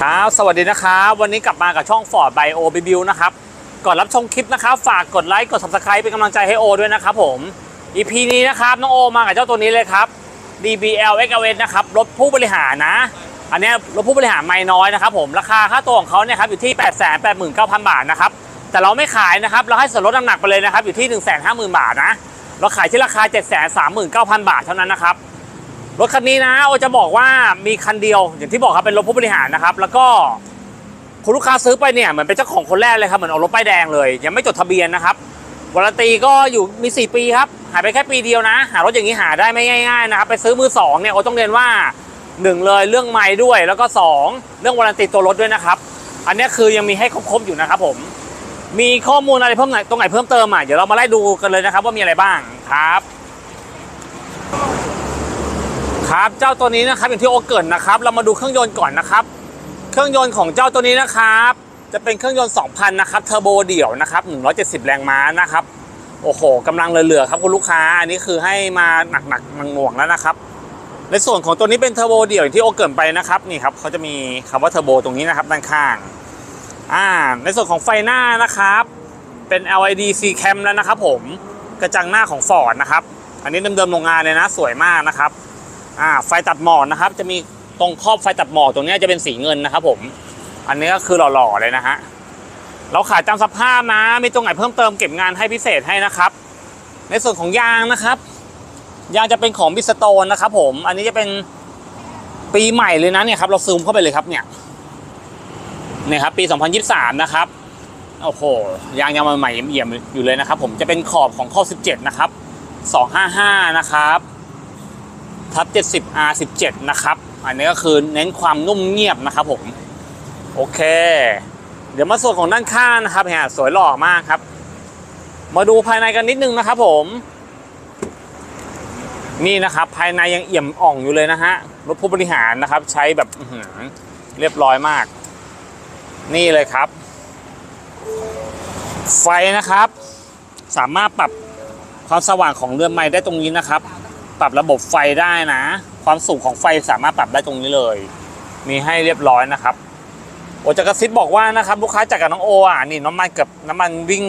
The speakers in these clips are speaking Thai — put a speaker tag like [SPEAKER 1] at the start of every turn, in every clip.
[SPEAKER 1] ครับ สวัสดีนะครับ วันนี้กลับมากับช่อง Ford by O b b u นะครับ ก่อนรับชมคลิปนะครับ ฝากกดไลค์ กด Subscribe เป็นกำลังใจให้โอด้วยนะครับผม EP นี้นะครับ น้องโอมากับเจ้าตัวนี้เลยครับ DBL XLS นะครับ รถผู้บริหารนะ อันนี้รถผู้บริหารไม่น้อยนะครับผม ราคาค่าตัวของเขาเนี่ยครับอยู่ที่ 889,000 บาทนะครับ แต่เราไม่ขายนะครับ เราให้ส่วนลดน้ำหนักไปเลยนะครับ อยู่ที่ 150,000 บาทนะ เราขายที่ราคา 739,000 บาทเท่านั้นนะครับ รถคันนี้นะโอจะบอกว่ามีคันเดียว อย่างที่บอกครับเป็นรถผู้บริหารนะครับ แล้วก็คุณลูกค้าซื้อไปเนี่ยเหมือนเป็นเจ้าของคนแรกเลยครับเหมือนเอารถป้ายแดงเลย ยังไม่จดทะเบียนนะครับวารันตีก็อยู่มี 4 ปีครับหายไปแค่ปีเดียวนะ หารถอย่างนี้หาได้ไม่ง่ายๆนะครับไปซื้อมือสองเนี่ยโอต้องเรียนว่าหนึ่งเลยเรื่องไม้ด้วย แล้วก็สองเรื่องวารันตีตัวรถด้วยนะครับ อันนี้คือยังมีให้ครบๆอยู่นะครับผมมีข้อมูลอะไรเพิ่มไหนตรงไหนเพิ่มเติมอะเดี๋ยวเรามาไล่ดูกันเลยนะครับว่ามีอะไรบ้างครับ ครับเจ้าตัวนี้นะครับอย่างที่โอเกิดนะครับ เรามาดูเครื่องยนต์ก่อนนะครับ เครื่องยนต์ของเจ้าตัวนี้นะครับ จะเป็นเครื่องยนต์ 2,000 นะครับเทอร์โบเดี่ยวนะครับ 170 แรงม้านะครับโอ้โหกำลังเหลือๆครับคุณลูกค้าอันนี้คือให้มาหนักๆหน่วงๆแล้วนะครับ ในส่วนของตัวนี้เป็นเทอร์โบเดี่ยวอย่างที่โอเกิดไปนะครับนี่ครับเขาจะมีคำว่าเทอร์โบตรงนี้นะครับด้านข้างอ่าในส่วนของไฟหน้านะครับ เป็น LED C cam แล้วนะครับ ผมกระจังหน้าของ Ford นะครับอันนี้เดิมๆโรงงานเลยนะสวยมากนะครับ อ่าไฟตัดหมอกนะครับ จะมีตรงครอบไฟตัดหมอกตรงนี้จะเป็นสีเงินนะครับผม อันนี้ก็คือหล่อๆเลยนะฮะ เราขายตามสภาพนะ มีตรงไหนเพิ่มเติมเก็บงานให้พิเศษให้นะครับ ในส่วนของยางนะครับ ยางจะเป็นของบิสโตนนะครับผม อันนี้จะเป็นปีใหม่เลยนะเนี่ยครับ เราซูมเข้าไปเลยครับเนี่ยเนี่ยครับปี 2023 นะครับ โอ้โห ยางยังใหม่ๆเอี่ยมอยู่เลยนะครับ ผม จะเป็นขอบของข้อ 17 นะครับ 255 นะครับ ทับ 70 R 17 นะครับ อันนี้ก็คือเน้นความนุ่มเงียบนะครับผม โอเค เดี๋ยวมาส่วนของด้านข้างนะครับเนี่ยสวยหล่อมากครับ มาดูภายในกันนิดนึงนะครับผม นี่นะครับ ภายในยังเอี่ยมอ่องอยู่เลยนะฮะ รถผู้บริหารนะครับ ใช้แบบเรียบร้อยมาก นี่เลยครับ ไฟนะครับ สามารถปรับความสว่างของเรือนไม้ได้ตรงนี้นะครับ ปรับระบบไฟได้นะ ความสูงของไฟสามารถปรับได้ตรงนี้เลย มีให้เรียบร้อยนะครับโอจะกระซิบบอกว่านะครับลูกค้าจากกับน้องโออะนี่น้ำมันกับน้ำมันวิ่ง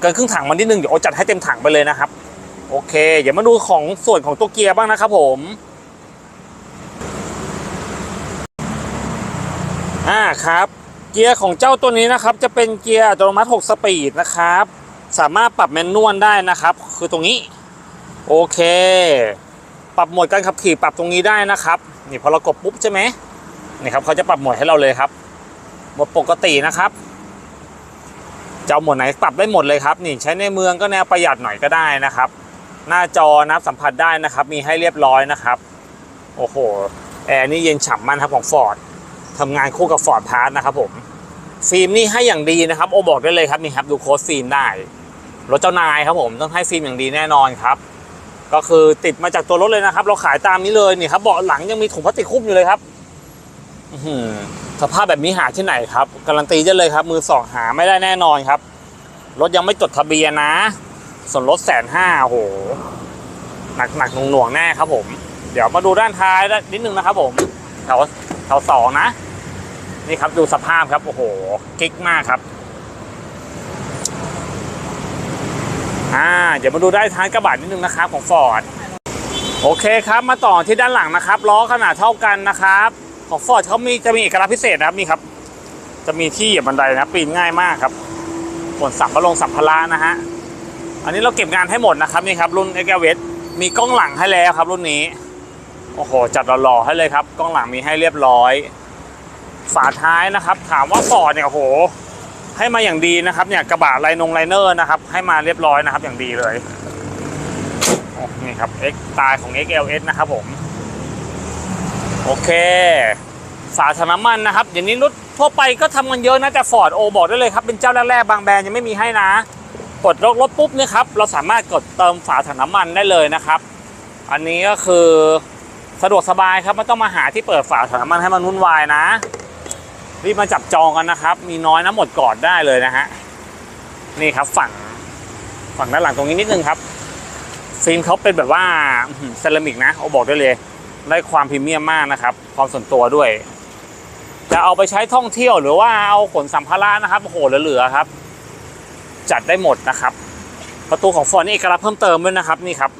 [SPEAKER 1] เกินครึ่งถังมันนิดนึงเดี๋ยวโอจัดให้เต็มถังไปเลยนะครับโอเค เดี๋ยวมาดูของส่วนของตัวเกียร์บ้างนะครับผมอ่าครับ เกียร์ของเจ้าตัวนี้นะครับ จะเป็นเกียร์อัตโนมัติ 6 สปีดนะครับ สามารถปรับแมนนวลได้นะครับ คือตรงนี้ โอเค ปรับโหมดการขับขี่ปรับตรงนี้ได้นะครับนี่พอเรากดปุ๊บใช่ไหมนี่ครับเขาจะปรับโหมดให้เราเลยครับโหมดปกตินะครับจะเอาโหมดไหนปรับได้หมดเลยครับนี่ใช้ในเมืองก็แนวประหยัดหน่อยก็ได้นะครับ หน้าจอนับสัมผัสได้นะครับ มีให้เรียบร้อยนะครับโอ้โหแอร์นี่เย็นฉ่ำมากครับของ Ford ทำงานคู่กับ Ford p a s s นะครับผมฟิล์มนี่ให้อย่างดีนะครับโอบอกได้เลยครับนี่ครับดูโค้ดฟิล์มได้รถเจ้านายครับผมต้องให้ฟิล์มอย่างดีแน่นอนครับ ก็คือติดมาจากตัวรถเลยนะครับ เราขายตามนี้เลยนี่ครับเบาะหลังยังมีถุงพลาสติกคุ้มอยู่เลยครับสภาพแบบนี้หาที่ไหนครับ การันตีได้เลยครับ มือสองหาไม่ได้แน่นอนครับ รถยังไม่จดทะเบียนนะ ส่วนรถแสนห้าโอ้โหหนักหนักหน่วงหน่วงแน่ครับผม เดี๋ยวมาดูด้านท้ายนิดนึงนะครับ ผมแถวแถวสองนะ นี่ครับดูสภาพครับโอ้โหกิ๊กมากครับ อ่าเดี๋ยวมาดูได้ท้ายกระบะนิดนึงนะครับของ Ford โอเคครับมาต่อที่ด้านหลังนะครับล้อขนาดเท่ากันนะครับของ Ford เขามีจะมีเอกลักษณ์พิเศษนะครับนี่ครับ จะมีที่เหยียบบันไดนะปีนง่ายมากครับส่วนสัมภาระสัมภาระนะฮะอันนี้เราเก็บงานให้หมดนะครับนี่ครับรุ่น x l v มีกล้องหลังให้แล้วครับ รุ่นนี้โอ้โหจัดหล่อๆให้เลยครับกล้องหลังมีให้เรียบร้อย ฝาท้ายนะครับ ถามว่า Ford เนี่ยโอ้โห ให้มาอย่างดีนะครับ เนี่ยกระบะไลนงไลเนอร์นะครับ ให้มาเรียบร้อยนะครับอย่างดีเลยนี่ครับ X ตายของ XLS นะครับผม โอเคฝาถังน้ำมันนะครับอย่างนี้รถทั่วไปก็ทำกันเยอะนะแต่ฟอร์ดโอบอกได้เลยครับ เป็นเจ้าแรกๆบางแบรนด์ยังไม่มีให้นะ กดรถรถปุ๊บเนี่ยครับ เราสามารถกดเติมฝาถังน้ำมันได้เลยนะครับ อันนี้ก็คือสะดวกสบายครับไม่ต้องมาหาที่เปิดฝาถังน้ำมันให้มันวุ่นวายนะ รีบมาจับจองกันนะครับ มีน้อยนะหมดกอนได้เลยนะฮะนี่ครับฝั่งฝั่งด้านหลังตรงนี้นิดนึงครับฟิล์มเขาเป็นแบบว่าเซรามิกนะโอบอกได้เลย ได้ความพรีเมียมมากนะครับ ความส่วนตัวด้วย จะเอาไปใช้ท่องเที่ยวหรือว่าเอาขนสัมภาระนะครับโอ้โหเหลือๆครับ จัดได้หมดนะครับ ประตูของฟอร์นี่เอกลักษณ์เพิ่มเติมด้วยนะครับนี่ครับ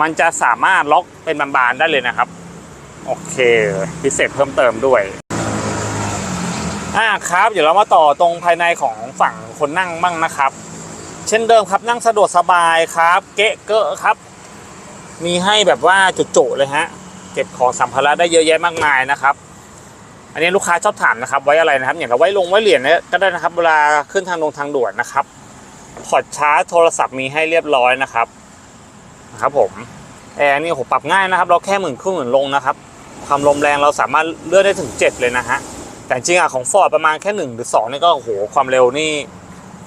[SPEAKER 1] มันจะสามารถล็อกเป็นบานๆได้เลยนะครับ โอเค พิเศษเพิ่มเติมด้วย อ่าครับ เดี๋ยวเรามาต่อตรงภายในของฝั่งคนนั่งบ้างนะครับ เช่นเดิมครับนั่งสะดวกสบายครับ เกะเกอะครับ มีให้แบบว่าจุๆเลยฮะ เก็บของสัมภาระได้เยอะแยะมากมายนะครับ อันนี้ลูกค้าชอบถามนะครับ ไว้อะไรนะครับอย่างเราไว้ลงไว้เหรียญเนี่ยก็ได้นะครับ เวลาขึ้นทางลงทางด่วนนะครับพอร์ตชาร์จโทรศัพท์มีให้เรียบร้อยนะครับนะครับผมแอร์นี่โหปรับง่ายนะครับ เราแค่หมื่นขึ้นหมื่นลงนะครับ ความลมแรงเราสามารถเลื่อนได้ถึง 7 เลยนะฮะ แต่จริงอะของฟอร์ดประมาณแค่1หรือ2นี่ก็โหความเร็วนี่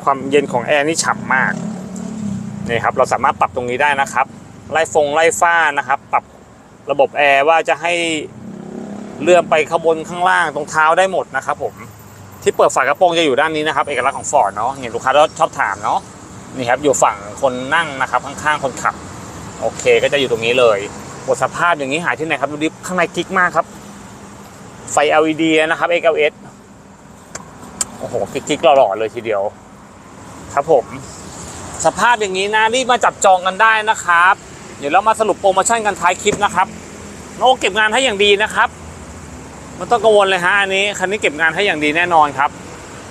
[SPEAKER 1] ความเย็นของแอร์นี่ฉ่ำมากนี่ครับเราสามารถปรับตรงนี้ได้นะครับ ไล่ฟงไล่ฟ้านะครับ ปรับระบบแอร์ว่าจะให้เลื่อนไปข้างบนข้างล่างตรงเท้าได้หมดนะครับผมที่เปิดฝากระโปรงจะอยู่ด้านนี้นะครับ เอกลักษณ์ของฟอร์ดเนาะเห็นลูกค้าชอบถามเนาะนี่ครับอยู่ฝั่งคนนั่งนะครับข้างๆคนขับ โอเคก็จะอยู่ตรงนี้เลยหมดสภาพอย่างนี้หายที่ไหนครับดูดิข้างในกิ๊กมากครับ ไฟ LED นะครับ XLS โอ้โหกิ๊กๆหล่อๆเลยทีเดียว ครับผม สภาพอย่างนี้นะรีบมาจับจองกันได้นะครับ เดี๋ยวเรามาสรุปโปรโมชั่นกันท้ายคลิปนะครับโอ้เก็บงานให้อย่างดีนะครับไมันต้องกังวลเลยฮะอันนี้คันนี้เก็บงานให้อย่างดีแน่นอนครับ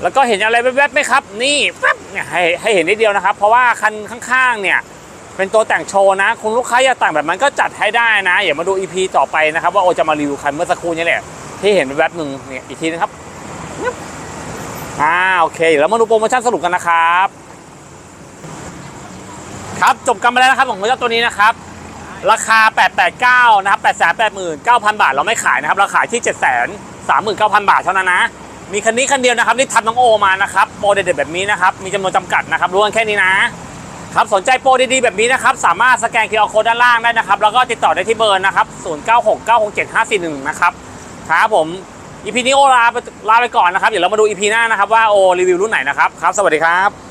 [SPEAKER 1] แล้วก็เห็นอะไรแวบๆไหมครับ นี่แป๊บเนี่ยให้ให้เห็นนิดเดียวนะครับ เพราะว่าคันข้างๆเนี่ยเป็นตัวแต่งโชว์นะ คุณลูกค้าอยากแต่งแบบนั้นก็จัดให้ได้นะอย่ามาดู EP ต่อไปนะครับ ว่าโอจะมารีวิวคันเมื่อสักครู่นี้แหละ ที่เห็นแวบหนึ่งเนี่ยอีกทีนะครับอ่าโอเคเดี๋ยวเรามาดูโปรโมชั่นสรุปกันนะครับ ครับจบกันไปแล้วนะครับของเจ้าตัวนี้นะครับ ราคา 889 นะครับ 889,000 บาทเราไม่ขายนะครับ เราขายที่ 739,000 บาทเท่านั้นนะ มีคันนี้คันเดียวนะครับที่ทำน้องโอมานะครับโปรเด็ดๆแบบนี้นะครับ มีจำนวนจำกัดนะครับรู้กันแค่นี้นะครับสนใจโปรดีๆแบบนี้นะครับ สามารถสแกน QR Code ด้านล่างได้นะครับ แล้วก็ติดต่อได้ที่เบอร์นะครับ 0969675541นะครับ ครับผมอีพีนี้โอลาไปลาไปก่อนนะครับเดี๋ยวเรามาดูอีพีหน้านะครับว่าโอรีวิวรุ่นไหนนะครับครับ สวัสดีครับ